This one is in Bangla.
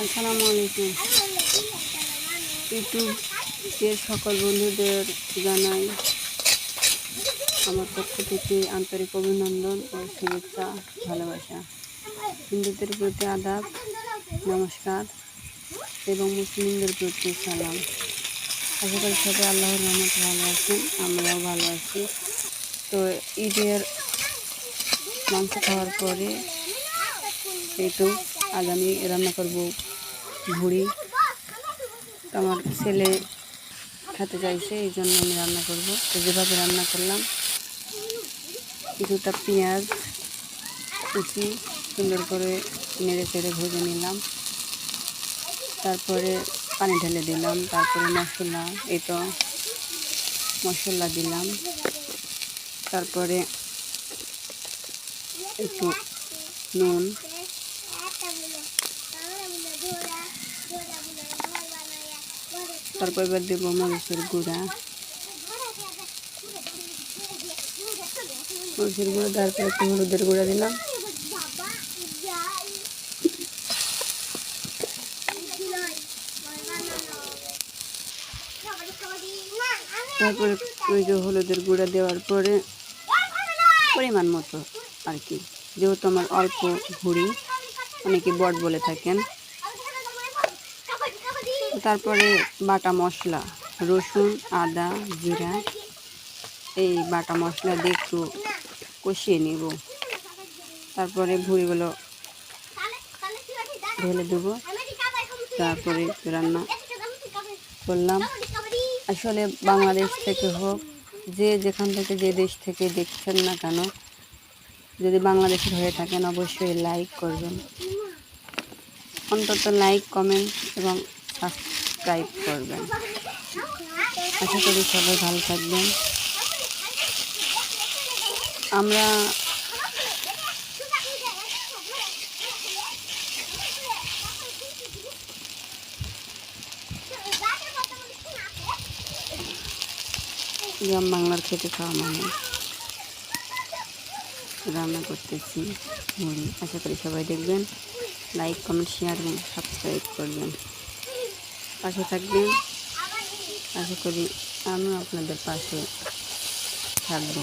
আসসালামু আলাইকুম ইউটিউবের সকল বন্ধুদের জানাই আমার পক্ষ থেকে আন্তরিক অভিনন্দন ও শুভেচ্ছা, ভালোবাসা। হিন্দুদের প্রতি আদাব, নমস্কার এবং মুসলিমদের প্রতি সালাম। করি সবাই আল্লাহর রহমত ভালো আছেন, আমরাও ভালো আছি। তো ঈদের মাংস খাওয়ার পরে তো আজ আমি রান্না করব ভুড়ি। তো আমার ছেলে খেতে চাইছে, এই জন্য আমি রান্না করব। তো যেভাবে রান্না করলাম, কিছুটা পেঁয়াজ, কুচি সুন্দর করে নেড়ে চেড়ে ভেজে নিলাম। তারপরে পানি ঢেলে দিলাম, তারপরে মশলা, এই তো মশলা দিলাম। তারপরে একটু নুন তারপর এবার দেবো মরিচের গুঁড়া। মরিচের গুঁড়া দেওয়ার পরে একটু হলুদের গুঁড়া দিলাম। তারপরে ওই যে হলুদের গুঁড়া দেওয়ার পরে পরিমাণ মতো আর কি। যেহেতু আমার অল্প ভুড়ি, অনেকে বট বলে থাকেন। তারপরে বাটা মশলা, রসুন, আদা, জিরা, এই বাটা মশলা দিয়ে একটু কষিয়ে নিব। তারপরে ভুড়িগুলো ঢেলে দেবো। তারপরে রান্না করলাম। আসলে বাংলাদেশ থেকে হোক, যে যেখান থেকে, যে দেশ থেকে দেখছেন না কেন, যদি বাংলাদেশের হয়ে থাকেন, অবশ্যই লাইক করবেন। অন্তত লাইক, কমেন্ট এবং সাবস্ক্রাইব করবেন। আশা করি সবাই ভালো থাকবেন। আমরা গ্রাম বাংলার খেতে খাওয়া মানে রান্না করতেছি মুড়ি। আশা করি সবাই দেখবেন। লাইক কমেন্ট শেয়ার এবং সাবস্ক্রাইব করবেন। পাশে থাকবেন। আশা করি আমিও আপনাদের পাশে থাকব।